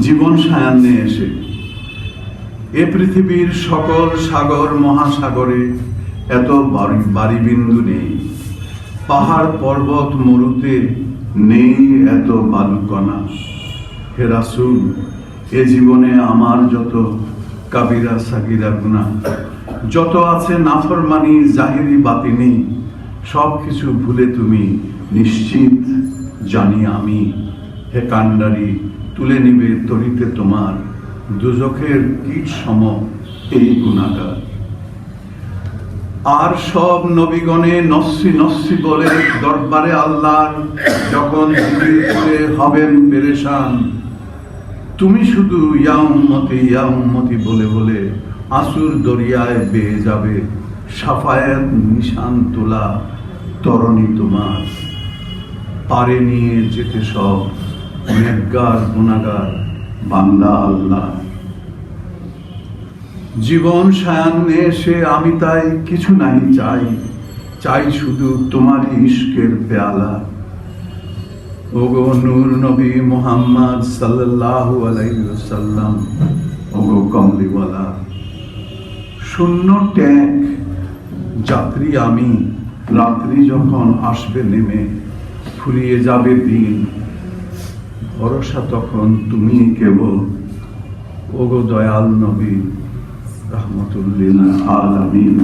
জীবন সায়ান্নে এসে। এ পৃথিবীর সকল সাগর মহাসাগরে এত বাড়ি- বাড়িবিন্দু নেই। পাহাড় পর্বত মরুতে নেই এত বালুকণা। হে এ জীবনে আমার যত কাবিরা সাগিরা গুণা যত আছে নাফরমানি, জাহিরি, বাতিনি, সব কিছু ভুলে তুমি নিশ্চিত জানি আমি, হে কান্ডারি তুলে নিবে তরিতে তোমার। দুজখের কীট সম এই গুণাগার। আর সব নবীগণে নস্যি নস্যি বলে দরবারে আল্লাহর যখন হবেন পেরেশান, তুমি শুধু ইয়া উম্মতি বলে বলে আসুর দরিয়ায় বেয়ে যাবে, সাফায়াত নিশান তোলা তরণী তোমার। পারে নিয়ে যেতে সব নেকগার গুণাগার, বান্দা আল্লাহ। জীবন সায়ান্নে এসে আমি তাই কিছু নাই চাই। চাই শুধু তোমারই ইশকের পেয়ালা। ওগো নূর নবী মোহাম্মদ সাল্লাল্লাহু আলাইহি ওয়াসাল্লাম, ওগো কমলিওয়ালা। শূন্য ট্যাঙ্ক যাত্রী আমি, রাত্রি যখন আসবে নেমে, ফুরিয়ে যাবে দিন। ভরসা তখন তুমি কেবল ওগো দয়াল নবী রহমতুল্লিল আলামিন।